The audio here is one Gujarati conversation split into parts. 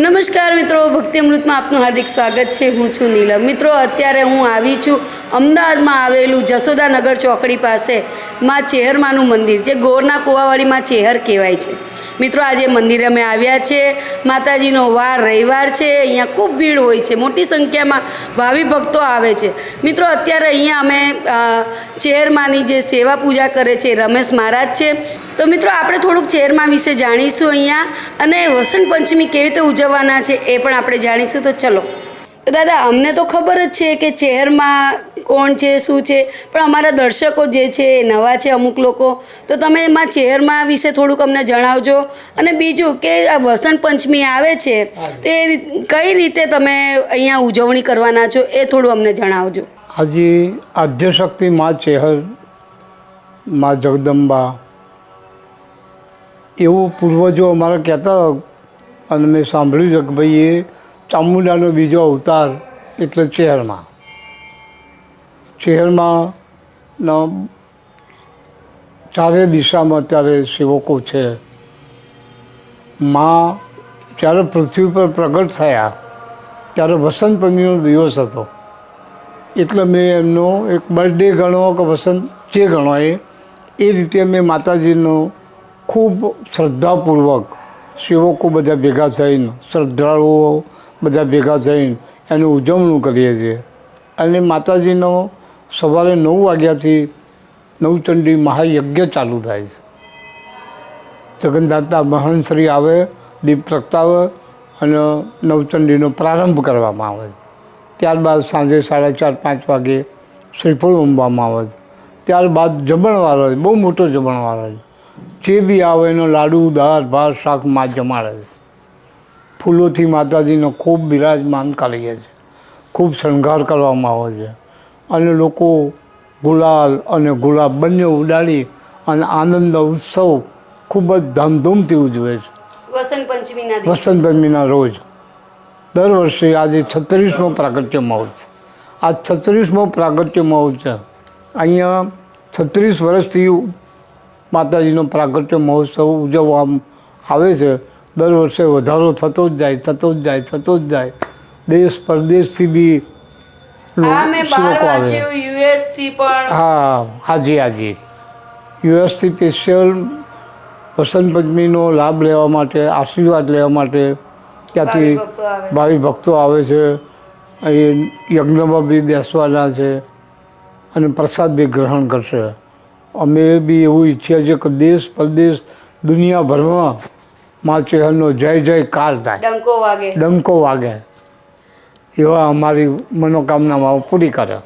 નમસ્કાર મિત્રો, ભક્તિ અમૃતમાં આપનું હાર્દિક સ્વાગત છે. હું છું નીલમ. મિત્રો, અત્યારે હું આવી છું અમદાવાદમાં આવેલું જસોદાનગર ચોકડી પાસે, માં ચેહરમાનું મંદિર, જે ગોરના કુવાવાળીમાં ચેહર કહેવાય છે. મિત્રો, આજે મંદિરે અમે આવ્યા છે. માતાજીનો વાર, રવિવાર છે. અહીંયા ખૂબ ભીડ હોય છે. મોટી સંખ્યામાં ભાવિ ભક્તો આવે છે. મિત્રો, અત્યારે અહીંયા અમે ચેરમાંની જે સેવા પૂજા કરે છે રમેશ મહારાજ છે. તો મિત્રો, આપણે થોડુંક ચેરમાં વિશે જાણીશું અહીંયા અને વસંત પંચમી કેવી રીતે ઉજવવાના છે એ પણ આપણે જાણીશું. તો ચલો. તો દાદા, અમને તો ખબર જ છે કે ચેહરમાં કોણ છે શું છે? પણ અમારા દર્શકો જે છે એ નવા છે અમુક લોકો. તો તમે એમાં ચેરમાં વિશે થોડુંક અમને જણાવજો. અને બીજું કે આ વસંત પંચમી આવે છે તો એ કઈ રીતે તમે અહીંયા ઉજવણી કરવાના છો એ થોડું અમને જણાવજો. આજે આદ્યશક્તિ મા ચેહર મા જગદંબા એવું પૂર્વજો અમારા કહેતા અને મેં સાંભળ્યું છે કે ભાઈ એ ચામુંડાનો બીજો અવતાર એટલે ચેહરમાં ચેહરમાં નો ચારે દિશામાં અત્યારે સેવકો છે. મા જ્યારે પૃથ્વી પર પ્રગટ થયા, ત્યારે વસંત પંચમીનો દિવસ હતો. એટલે મેં એમનો એક બર્થડે ગણો કે વસંત જે ગણો એ એ રીતે મેં માતાજીનો ખૂબ શ્રદ્ધાપૂર્વક સેવકો બધા ભેગા થઈને, શ્રદ્ધાળુઓ બધા ભેગા થઈને એનું ઉજવણું કરીએ છીએ. અને માતાજીનો સવારે નવ વાગ્યાથી નવચંડી મહાયજ્ઞ ચાલુ થાય છે. જગનદાતા મહંશ્રી આવે, દીપ પ્રગટાવે અને નવચંડીનો પ્રારંભ કરવામાં આવે. ત્યારબાદ સાંજે સાડા ચાર, પાંચ વાગે શ્રીફળ ઉમવામાં આવે ત્યારબાદ જમણવાર હોય બહુ મોટો જમણવાર હોય જે બી આવે એનો લાડુ, દાળ, ભાત, શાકમાં જમાડે છે. ફૂલોથી માતાજીનો ખૂબ બિરાજમાન કરીએ છે. ખૂબ શણગાર કરવામાં આવે છે. અને લોકો ગુલાલ અને ગુલાબ બંને ઉડાડી અને આનંદ ઉત્સવ ખૂબ જ ધામધૂમથી ઉજવે છે. વસંત પંચમીના વસંત પંચમીના રોજ. દર વર્ષે આજે છત્રીસમો પ્રાગટ્ય મહોત્સવ. આ છત્રીસમો પ્રાગટ્ય મહોત્સવ અહીંયા છત્રીસ વર્ષથી માતાજીનો પ્રાગટ્ય મહોત્સવ ઉજવવામાં આવે છે. દર વર્ષે વધારો થતો જ જાય થતો જ જાય થતો જ જાય. દેશ પરદેશથી બી હા મેં બહાર આવે? વાંચ્યું યુએસથી પણ. હા હાજી હાજી. યુએસથી સ્પેશિયલ વસંત પંચમીનો લાભ લેવા માટે આશીર્વાદ લેવા માટે ત્યાંથી ભાવિ ભક્તો આવે. છે. અહીં યજ્ઞમાં બી બેસવાના છે અને પ્રસાદ બી ગ્રહણ કરશે. અમે બી એવું ઈચ્છીએ છીએ કે દેશ પરદેશ દુનિયાભરમાં મા ચેહરનો જય જય કાર થાય. ડંકો વાગે. ડંકો વાગે. એવા અમારી મનોકામનામાં પૂરી કરે.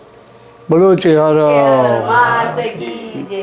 બોલો કી જય